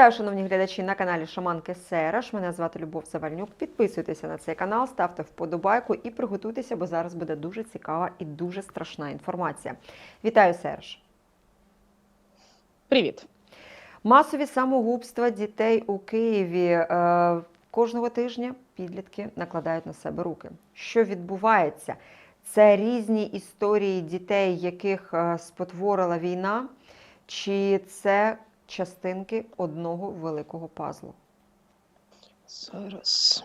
Вітаю, шановні глядачі на каналі Шаманки Сереш. Мене звати Любов Завальнюк. Підписуйтеся на цей канал, ставте вподобайку і приготуйтеся, бо зараз буде дуже цікава і дуже страшна інформація. Вітаю, Сереш. Привіт. Масові самогубства дітей у Києві. Е, Кожного тижня підлітки накладають на себе руки. Що відбувається? Це різні історії дітей, яких е, спотворила війна, чи це частинки одного великого пазлу? Зараз.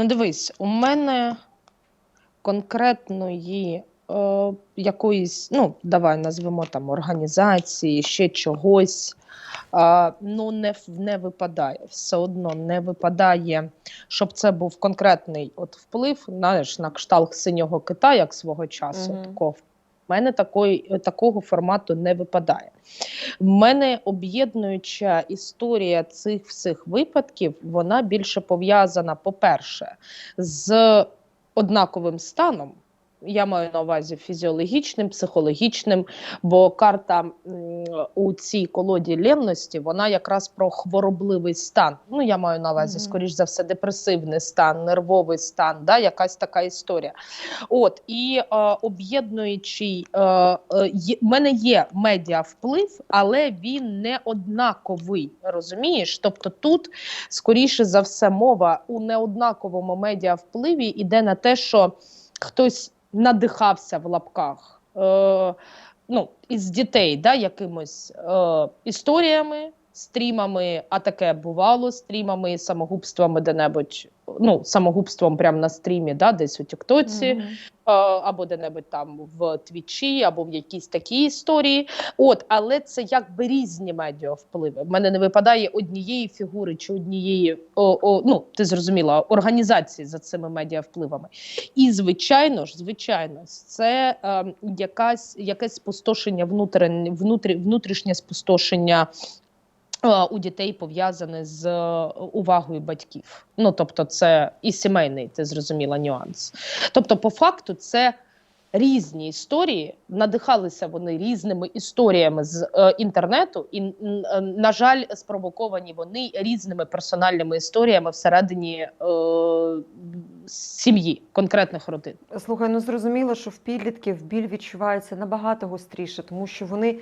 Ну, дивись, у мене конкретної е, якоїсь, ну, давай назвемо там організації, ще чогось. е, Ну, не, не випадає. Все одно не випадає, щоб це був конкретний от вплив, знаєш, на кшталт синього кита, як свого часу. Мгм. Такого. У мене такої, такого формату не випадає. В мене об'єднуюча історія цих всіх випадків, вона більше пов'язана, по-перше, з однаковим станом. Я маю на увазі фізіологічним, психологічним, бо карта у цій колоді ленності вона якраз про хворобливий стан. Ну, я маю на увазі, скоріш за все, депресивний стан, нервовий стан, да, якась така історія. От і е, об'єднуючий е, е, в мене є медіа вплив, але він не однаковий. Розумієш? Тобто тут скоріше за все мова у неоднаковому медіа впливі іде на те, що хтось надихався в лапках. Е, Ну, із дітей, да, якимось е, історіями, стрімами, а таке бувало, стрімами, самогубствами де-небудь, ну, самогубством прямо на стрімі, да, десь у Тіктоці, Мгм. е, або де-небудь там в Твічі, або в якійсь такій історії. От, але це якби різні медіавпливи. В мене не випадає однієї фігури чи однієї, о, о, ну ти зрозуміла, організації за цими медіавпливами. І звичайно ж, звичайно, це е, якась якесь спустошення внутрішнє, внутрі, внутрішнє спустошення. Е, У дітей пов'язане з е, увагою батьків. Ну тобто, це і сімейний, ти зрозуміла нюанс. Тобто, по факту, це різні історії, надихалися вони різними історіями з е, інтернету, і е, на жаль, спровоковані вони різними персональними історіями всередині е, сім'ї, конкретних родин. Слухай, ну зрозуміло, що в підлітків біль відчувається набагато гостріше, тому що вони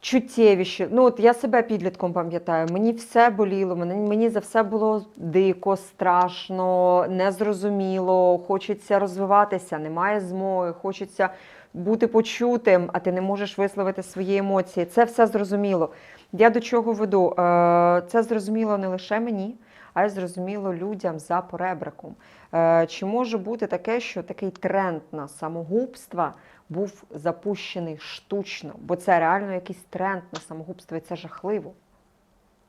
чуттєвіші. Ну, от я себе підлітком пам'ятаю, мені все боліло, мені, мені за все було дико, страшно, незрозуміло, хочеться розвиватися, немає змоги, хочеться бути почутим, а ти не можеш висловити свої емоції. Це все зрозуміло. Я до чого веду? Е, Це зрозуміло не лише мені, а й зрозуміло людям за поребриком. Е, Чи може бути таке, що такий тренд на самогубства був запущений штучно? Бо це реально якийсь тренд на самогубство, і це жахливо.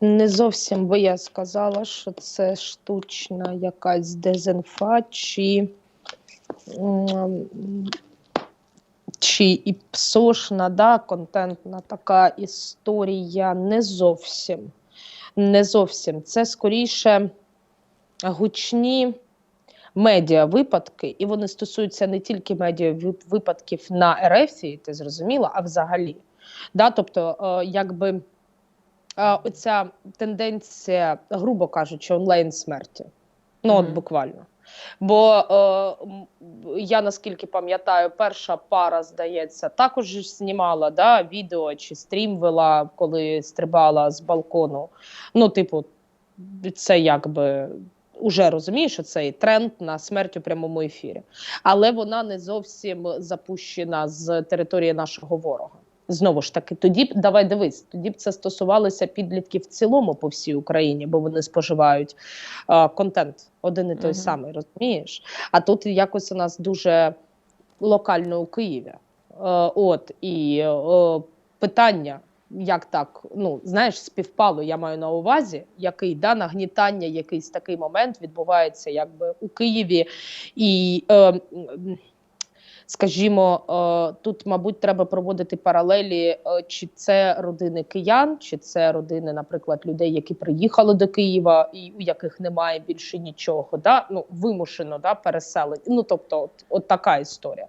Не зовсім би я сказала, що це штучна якась дезінфа, чи, чи і псошна, да, контентна така історія. Не зовсім. Не зовсім. Це скоріше гучні медіа випадки, і вони стосуються не тільки медіа випадків на Ерефії, ти зрозуміла, а взагалі. Да, тобто, е, якби оця тенденція, грубо кажучи, онлайн смерті. Ну, от буквально. Бо е, я наскільки пам'ятаю, перша пара, здається, також знімала да, відео чи стрім вела, коли стрибала з балкону. Ну, типу, це якби уже розумієш цей тренд на смерть у прямому ефірі. Але вона не зовсім запущена з території нашого ворога. Знову ж таки, тоді б давай дивись, тоді б це стосувалося підлітків в цілому по всій Україні, бо вони споживають е, контент один і той Мгм. самий, розумієш? А тут якось у нас дуже локально у Києві. Е, от і е, питання, як так, ну знаєш, співпало, я маю на увазі, який да, нагнітання, якийсь такий момент відбувається якби у Києві. І, е, скажімо, е, тут, мабуть, треба проводити паралелі, е, чи це родини киян, чи це родини, наприклад, людей, які приїхали до Києва і у яких немає більше нічого, да? ну, вимушено да, переселення. Ну, тобто, от, от така історія.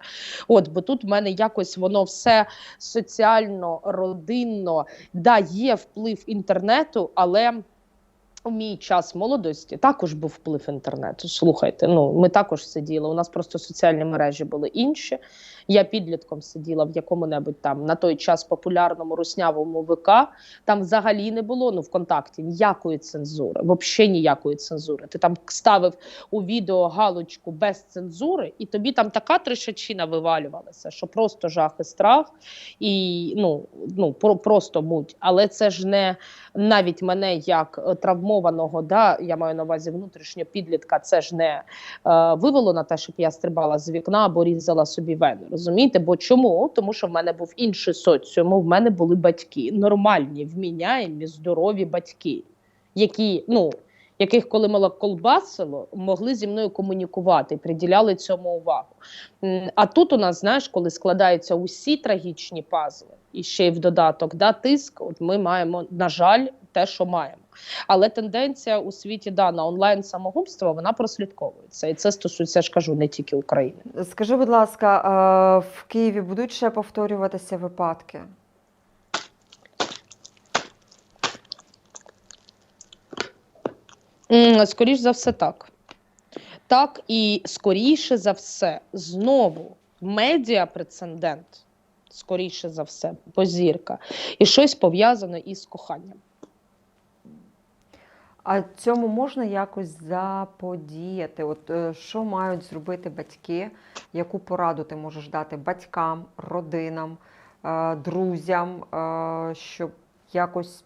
От, бо тут в мене якось воно все соціально, родинно, да, є вплив інтернету, але. Мій час молодості також був вплив інтернету. Слухайте, ну ми також сиділи. У нас просто соціальні мережі були інші. Я підлітком сиділа в якому-небудь там на той час популярному руснявому ВК. Там взагалі не було ну ВКонтакті ніякої цензури, взагалі ніякої цензури. Ти там ставив у відео галочку без цензури, і тобі там така трешачина вивалювалася, що просто жах і страх, і ну, ну про, просто муть. Але це ж не навіть мене як е, травмованого, да, я маю на увазі внутрішньо підлітка, це ж не е, вивело на те, щоб я стрибала з вікна або різала собі вени. Розумієте? Бо чому? Тому що в мене був інший соціум, в мене були батьки, нормальні, вміняємі, здорові батьки, які, ну, яких, коли мене колбасило, могли зі мною комунікувати приділяли цьому увагу. А тут у нас, знаєш, коли складаються усі трагічні пазли, і ще й в додаток да, тиск, от ми маємо, на жаль, те, що маємо. Але тенденція у світі да, на онлайн самогубство вона прослідковується. І це стосується, я ж кажу, не тільки України. Скажи, будь ласка, в Києві будуть ще повторюватися випадки? М, Скоріш за все, так. Так, і скоріше за все, знову медіа прецедент, скоріше за все, позірка, і щось пов'язане із коханням. А цьому можна якось заподіяти? От е, що мають зробити батьки? Яку пораду ти можеш дати батькам, родинам, е, друзям, е, щоб якось,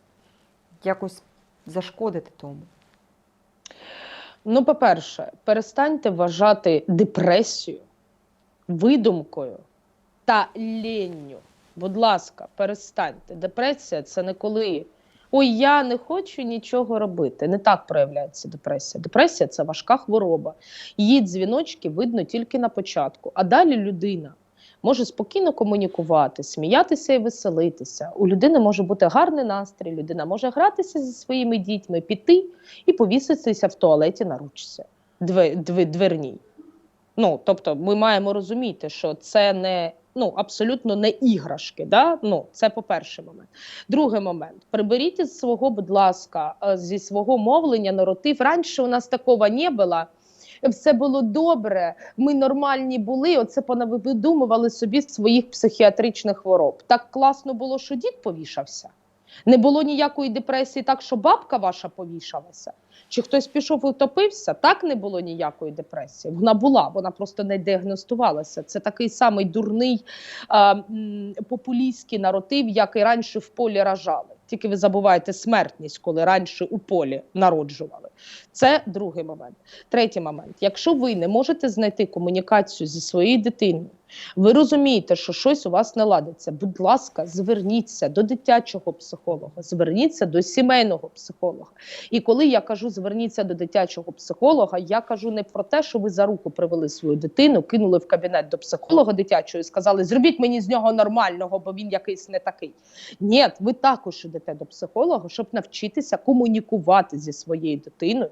якось зашкодити тому? Ну, по-перше, перестаньте вважати депресію видумкою та лінню. Будь ласка, перестаньте. Депресія це не коли ой, я не хочу нічого робити. Не так проявляється депресія. Депресія це важка хвороба. Її дзвіночки видно тільки на початку. А далі людина може спокійно комунікувати, сміятися і веселитися. У людини може бути гарний настрій, людина може гратися зі своїми дітьми, піти і повіситися в туалеті на ручці две- две- дверній. Ну, тобто, ми маємо розуміти, що це не ну, абсолютно не іграшки. Да? Ну, це по-перше момент. Другий момент. Приберіть із свого, будь ласка, е, зі свого мовлення наротив. Раніше у нас такого не було. Все було добре, ми нормальні були. Оце понавидумували собі своїх психіатричних хвороб. Так класно було, що дід повішався. Не було ніякої депресії, так що бабка ваша повішалася. Чи хтось пішов і утопився? Так не було ніякої депресії. Вона була, вона просто не діагностувалася. Це такий самий дурний а, популістський наратив, як і раніше в полі ражали. Тільки ви забуваєте смертність, коли раніше у полі народжували. Це другий момент. Третій момент. Якщо ви не можете знайти комунікацію зі своєю дитиною, ви розумієте, що щось у вас не ладиться. Будь ласка, зверніться до дитячого психолога, зверніться до сімейного психолога. І коли я кажу зверніться до дитячого психолога, я кажу не про те, що ви за руку привели свою дитину, кинули в кабінет до психолога дитячого і сказали: зробіть мені з нього нормального, бо він якийсь не такий. Ні, ви також йдете до психолога, щоб навчитися комунікувати зі своєю дитиною,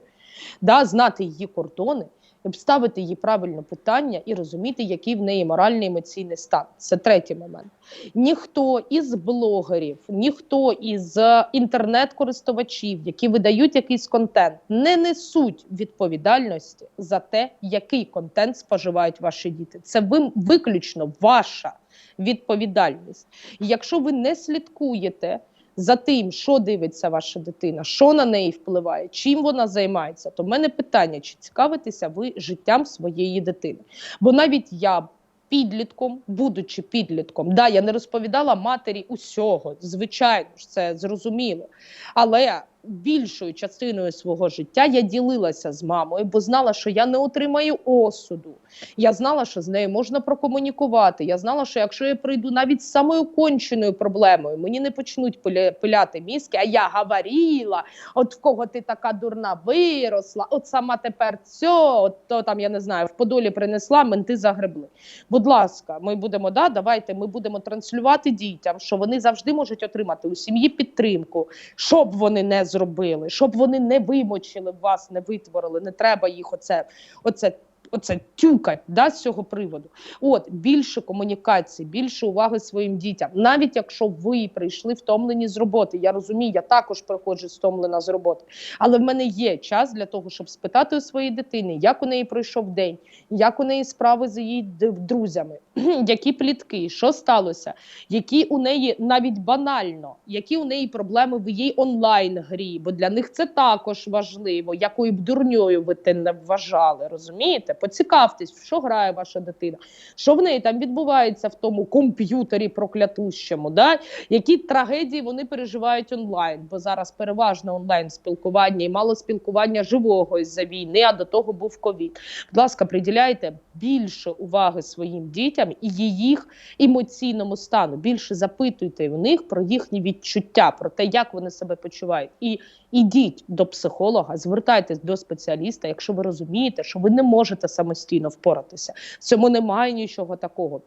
да, знати її кордони. Ставити їй правильно питання і розуміти, який в неї моральний емоційний стан. Це третій момент. Ніхто із блогерів, ніхто із е, інтернет-користувачів, які видають якийсь контент, не несуть відповідальності за те, який контент споживають ваші діти. Це ви, виключно ваша відповідальність. Якщо ви не слідкуєте за тим, що дивиться ваша дитина, що на неї впливає, чим вона займається, то в мене питання, чи цікавитеся ви життям своєї дитини? Бо навіть я. Підлітком, будучи підлітком, да, я не розповідала матері усього, звичайно ж, це зрозуміло. Але більшою частиною свого життя я ділилася з мамою, бо знала, що я не отримаю осуду. Я знала, що з нею можна прокомунікувати. Я знала, що якщо я прийду навіть з самою конченою проблемою, мені не почнуть пиляти мізки, а я говорила, от в кого ти така дурна виросла, от сама тепер цьо, от то там я не знаю, в Подолі принесла, менти загребли. Будь ласка, ми будемо да, давайте ми будемо транслювати дітям, що вони завжди можуть отримати у сім'ї підтримку, щоб вони не зробили, щоб вони не вимочили вас, не витворили. Не треба їх оце, оце. Оце тюкать да, з цього приводу. От більше комунікації, більше уваги своїм дітям. Навіть якщо ви прийшли втомлені з роботи, я розумію, я також приходжу стомлена з роботи. Але в мене є час для того, щоб спитати у своєї дитини, як у неї пройшов день, як у неї справи з її друзями, які плітки, що сталося, які у неї навіть банально, які у неї проблеми в її онлайн-грі, бо для них це також важливо, якою б дурньою ви те не вважали. Розумієте? Поцікавтесь, що грає ваша дитина, що в неї там відбувається в тому комп'ютері проклятущому, да? які трагедії вони переживають онлайн, бо зараз переважно онлайн спілкування і мало спілкування живого із-за війни, а до того був ковід. Будь ласка, приділяйте більше уваги своїм дітям і їх емоційному стану. Більше запитуйте у них про їхні відчуття, про те, як вони себе почувають. І ідіть до психолога, звертайтесь до спеціаліста, якщо ви розумієте, що ви не можете самостійно впоратися. В цьому немає нічого такого.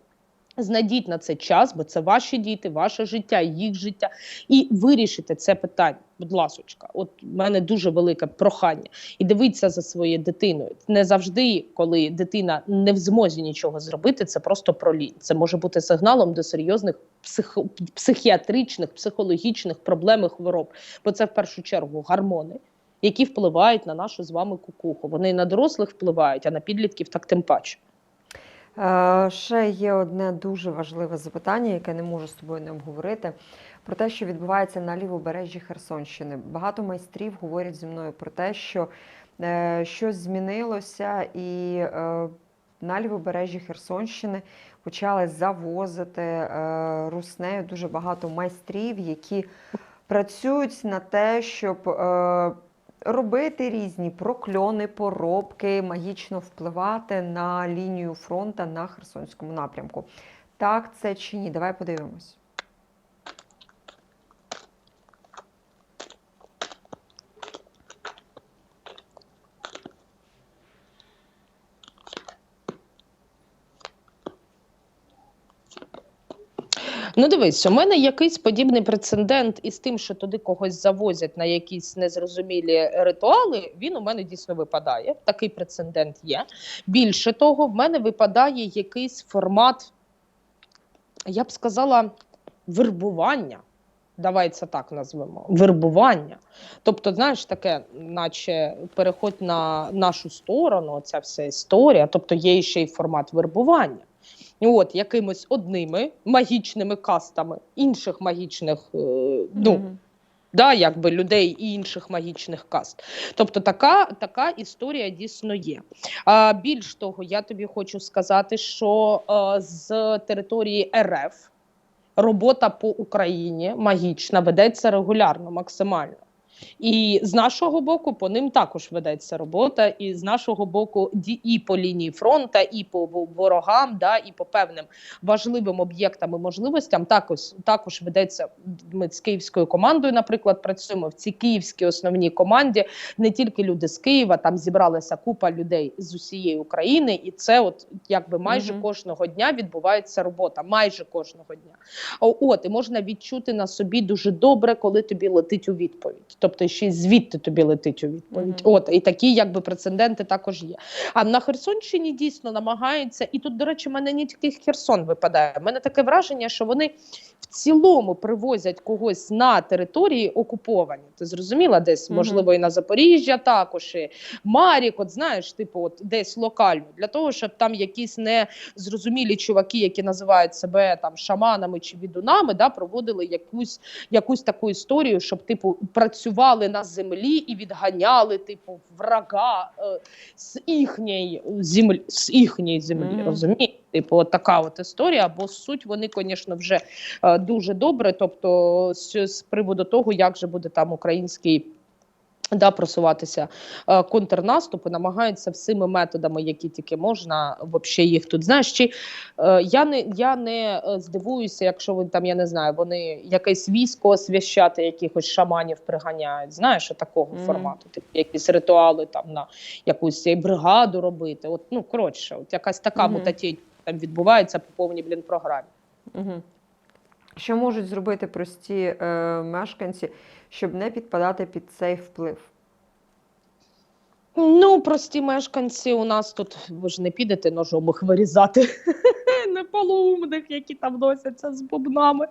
Знайдіть на це час, бо це ваші діти, ваше життя, їх життя, і вирішите це питання. Будь ласочка, от в мене дуже велике прохання. І дивіться за своєю дитиною. Не завжди, коли дитина не в змозі нічого зробити, це просто про лінь. Це може бути сигналом до серйозних псих... психіатричних, психологічних проблем і хвороб. Бо це в першу чергу гормони, які впливають на нашу з вами кукуху. Вони на дорослих впливають, а на підлітків так тим паче. Е, Ще є одне дуже важливе запитання, яке не можу з тобою не обговорити. Про те, що відбувається на лівобережжі Херсонщини. Багато майстрів говорять зі мною про те, що е, щось змінилося, і е, на лівобережжі Херсонщини почали завозити руснею дуже багато майстрів, які працюють на те, щоб робити різні прокльони, поробки, магічно впливати на лінію фронту на Херсонському напрямку. Так це чи ні? Давай подивимось. Ну, дивись, у мене якийсь подібний прецедент із тим, що туди когось завозять на якісь незрозумілі ритуали. Він у мене дійсно випадає. Такий прецедент є. Більше того, в мене випадає якийсь формат, я б сказала, вербування. Давай це так назвемо. Вербування. Тобто, знаєш, таке, наче переходь на нашу сторону, ця вся історія. Тобто є ще й формат вербування. От якимось одними магічними кастами інших магічних е, ну, Мгм. да, якби людей і інших магічних каст. Тобто така, така історія дійсно є. А, більш того, я тобі хочу сказати, що е, з території РФ робота по Україні магічна ведеться регулярно, максимально. І з нашого боку по ним також ведеться робота, і з нашого боку і по лінії фронту, і по ворогам, да, і по певним важливим об'єктам і можливостям також також ведеться. Ми з київською командою, наприклад, працюємо в цій київській основній команді. Не тільки люди з Києва, там зібралася купа людей з усієї України, і це, от якби майже Мгм. кожного дня відбувається робота. Майже кожного дня. О, От і можна відчути на собі дуже добре, коли тобі летить у відповідь. Тобто тобто ще й звідти тобі летить у відповідь. Мгм. От і такі якби прецеденти також є. А на Херсонщині дійсно намагаються, і тут, до речі, в мене не тільки Херсон випадає. У мене таке враження, що вони в цілому привозять когось на території окуповані. Ти зрозуміла, десь Мгм. можливо і на Запоріжжя, також і Марік, от знаєш, типу, от десь локально для того, щоб там якісь незрозумілі чуваки, які називають себе там шаманами чи відунами, да, проводили якусь якусь таку історію, щоб типу працювали на землі і відганяли типу врага е, з їхньої землі, з їхньої землі. Мгм. Розумієте? Типу, от така от історія. Бо суть вони, звісно, вже е, дуже добре. Тобто, з, з приводу того, як же буде там український. Да, просуватися е, контрнаступи, намагаються всіми методами, які тільки можна, вообще їх тут. Знаєш, чи е, я не я не е, здивуюся, якщо вони там, я не знаю, вони якесь військо освящати, якихось шаманів приганяють. Знаєш, такого Мгм. формату, типу якісь ритуали там на якусь бригаду робити. От ну коротше, от якась така Мгм. мутатія там відбувається по повній блін програмі. Угу. Що можуть зробити прості е, мешканці, щоб не підпадати під цей вплив? Ну, прості мешканці у нас тут ви ж не підете ножом їх вирізати. Неполумних, які там носяться з бубнами.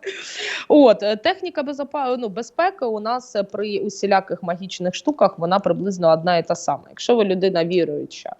От е, техніка безопа... ну, безпеки у нас е, при усіляких магічних штуках вона приблизно одна і та сама. Якщо ви людина віруюча,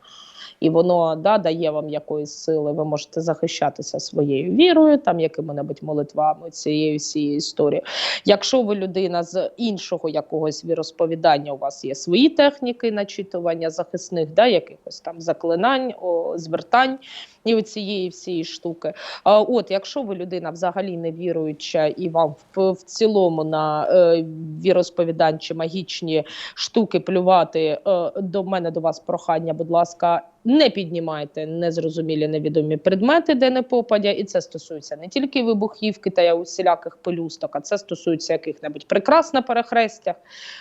і воно да, дає вам якоїсь сили, ви можете захищатися своєю вірою, там якими-небудь молитвами, цією всією історією. Якщо ви людина з іншого якогось віросповідання, у вас є свої техніки начитування захисних, да, якихось там заклинань, о, звертань і оцієї всієї штуки. А от, якщо ви людина взагалі не віруюча і вам в, в цілому на е, віросповідань магічні штуки плювати, е, до мене до вас прохання, будь ласка, не піднімайте незрозумілі невідомі предмети, де не попадя, і це стосується не тільки вибухівки та усіляких пелюсток, а це стосується яких-небудь прикрас на перехрестях,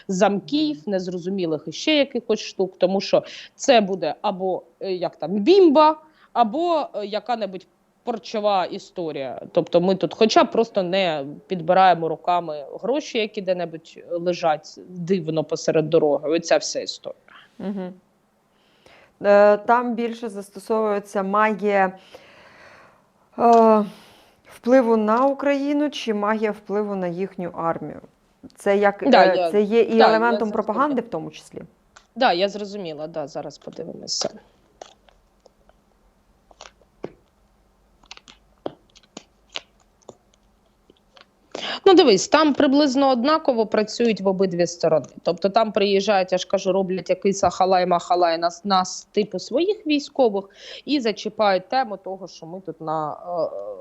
замків, незрозумілих іще якихось штук, тому що це буде або е, як там бімба, або е, яка-небудь порчова історія. Тобто ми тут, хоча просто не підбираємо руками гроші, які де-небудь лежать дивно посеред дороги. Оця вся історія. Угу. Е, там більше застосовується магія е, впливу на Україну чи магія впливу на їхню армію. Це, як, Да, е, я- це є і да, елементом пропаганди, в тому числі. Так, да, я зрозуміла, да, зараз подивимося. Дивись, там приблизно однаково працюють в обидві сторони. Тобто там приїжджають, я ж кажу, роблять якийсь ахалай-махалай нас, нас типу своїх військових і зачіпають тему того, що ми тут на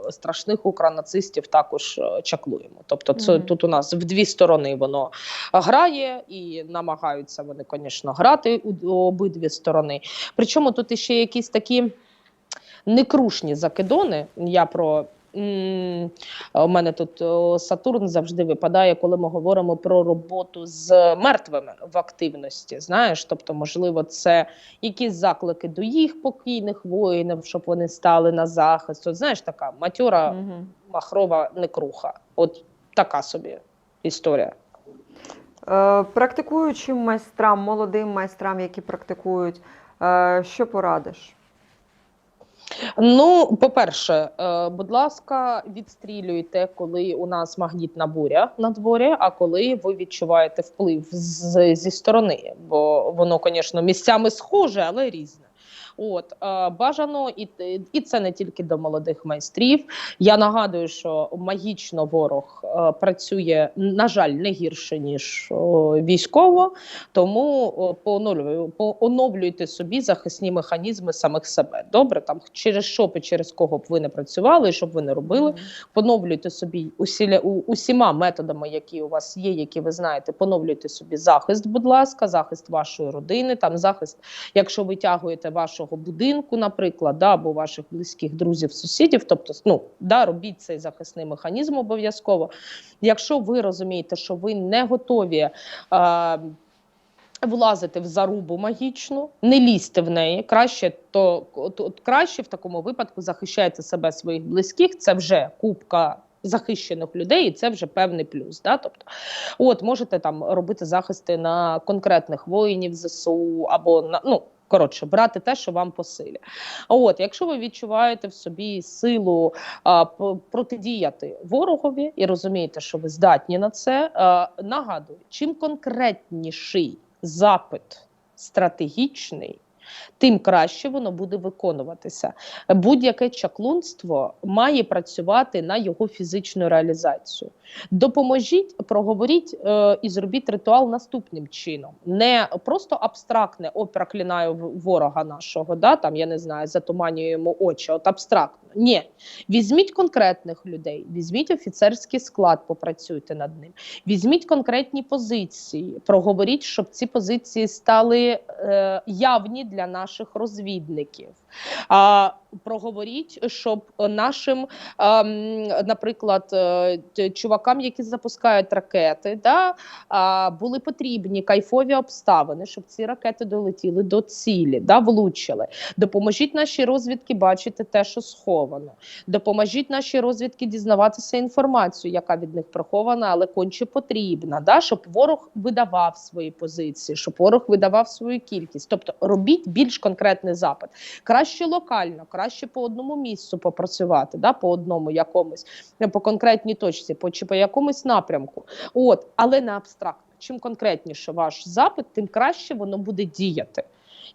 е, страшних укранацистів також е, чаклуємо. Тобто, це Мгм. тут у нас в дві сторони воно грає, і намагаються вони, звісно, грати у обидві сторони. Причому тут іще якісь такі некрушні закидони. Я про. М, У мене тут Сатурн завжди випадає, коли ми говоримо про роботу з мертвими в активності. Знаєш, тобто, можливо, це якісь заклики до їх покійних воїнів, щоб вони стали на захист. От, знаєш, така матьора Угу. махрова некруха. От така собі історія. Е, практикуючим майстрам, молодим майстрам, які практикують, е, що порадиш? Ну, по-перше, е, будь ласка, відстрілюйте, коли у нас магнітна буря на дворі, а коли ви відчуваєте вплив з, зі сторони, бо воно, звісно, місцями схоже, але різне. От е, бажано і, і це не тільки до молодих майстрів. Я нагадую, що магічно ворог е, працює, на жаль, не гірше ніж військово, тому пооновлюйте собі захисні механізми самих себе. Добре, там через що б і через кого б ви не працювали, і що б ви не робили. Поновлюйте собі усіля, усіма методами, які у вас є, які ви знаєте. Поновлюйте собі захист, будь ласка, захист вашої родини, там захист, якщо витягуєте вашого будинку, наприклад, да, або ваших близьких друзів, сусідів. Тобто, ну да, робіть цей захисний механізм обов'язково. Якщо ви розумієте, що ви не готові. А, Влазити в зарубу магічну, не лізьте в неї. Краще то от краще в такому випадку захищайте себе своїх близьких. Це вже кубка захищених людей, і це вже певний плюс. Да? Тобто, от можете там робити захисти на конкретних воїнів ЗСУ або на ну. Коротше, брати те, що вам посилі. От, якщо ви відчуваєте в собі силу а, протидіяти ворогові і розумієте, що ви здатні на це, а, нагадую, чим конкретніший запит стратегічний, тим краще воно буде виконуватися. Будь-яке чаклунство має працювати на його фізичну реалізацію. Допоможіть, проговоріть е, і зробіть ритуал наступним чином. Не просто абстрактне о, проклинаю ворога нашого, да, там я не знаю, затуманюємо очі. От абстрактно. Ні. Візьміть конкретних людей, візьміть офіцерський склад, попрацюйте над ним. Візьміть конкретні позиції, проговоріть, щоб ці позиції стали е, явні для наших розвідників. А, проговоріть, щоб нашим, ем, наприклад, е, чувакам, які запускають ракети, да, були потрібні кайфові обставини, щоб ці ракети долетіли до цілі, да, влучили. Допоможіть нашій розвідки бачити те, що сховано. Допоможіть нашій розвідки дізнаватися інформацію, яка від них прихована, але конче потрібна. Да? Щоб ворог видавав свої позиції, щоб ворог видавав свою кількість. Тобто робіть більш конкретний запит. Краще локально, краще по одному місцю попрацювати, да? по одному якомусь, е, по конкретній точці, по, чи по якомусь напрямку. От, але не абстрактно. Чим конкретніше ваш запит, тим краще воно буде діяти.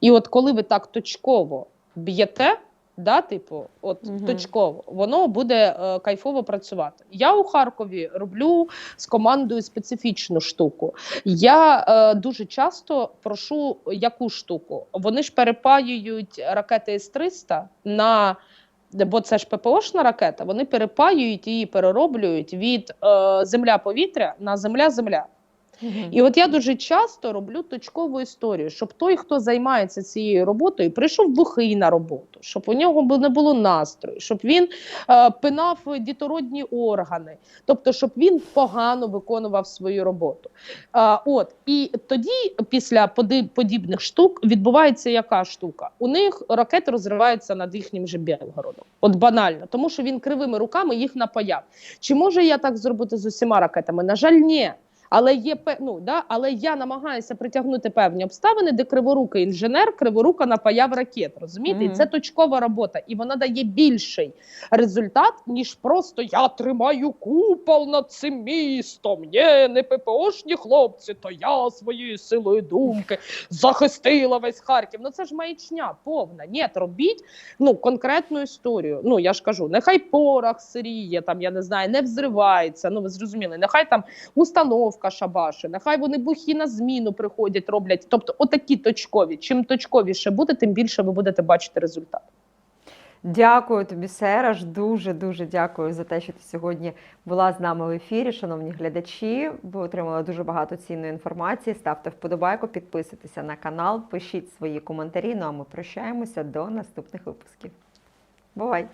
І от коли ви так точково б'єте, да, типу, от Мгм. точково, воно буде е, кайфово працювати. Я у Харкові роблю з командою специфічну штуку. Я е, дуже часто прошу яку штуку. Вони ж перепаюють ракети С-300 на. Бо це ж ППОшна ракета, вони перепаюють її, перероблюють від е, земля-повітря на земля-земля. І от я дуже часто роблю точкову історію, щоб той, хто займається цією роботою, прийшов бухий на роботу, щоб у нього не було настрою, щоб він е, пинав дітородні органи, тобто, щоб він погано виконував свою роботу. Е, от і тоді, після подібних штук, відбувається яка штука? У них ракети розриваються над їхнім же Білгородом. От банально, тому що він кривими руками їх напаяв. Чи можу я так зробити з усіма ракетами? На жаль, ні. Але є ну, да, але я намагаюся притягнути певні обставини, де криворукий інженер, криворука напаяв ракет. Розумієте, і Мгм. це точкова робота, і вона дає більший результат, ніж просто я тримаю купол над цим містом. Є не ППОшні хлопці, то я своєю силою думки захистила весь Харків. Ну це ж маячня повна. Ні, робіть ну конкретну історію. Ну я ж кажу, нехай порох сиріє, там я не знаю, не взривається. Ну ви зрозуміли, нехай там установка кашабаші. Нехай вони бухі на зміну приходять, роблять. Тобто, отакі точкові. Чим точковіше буде, тим більше ви будете бачити результат. Дякую тобі, Сераж. Дуже дуже дякую за те, що ти сьогодні була з нами в ефірі. Шановні глядачі, ви отримали дуже багато цінної інформації. Ставте вподобайку, підписуйтеся на канал, пишіть свої коментарі. Ну а ми прощаємося до наступних випусків. Бувай!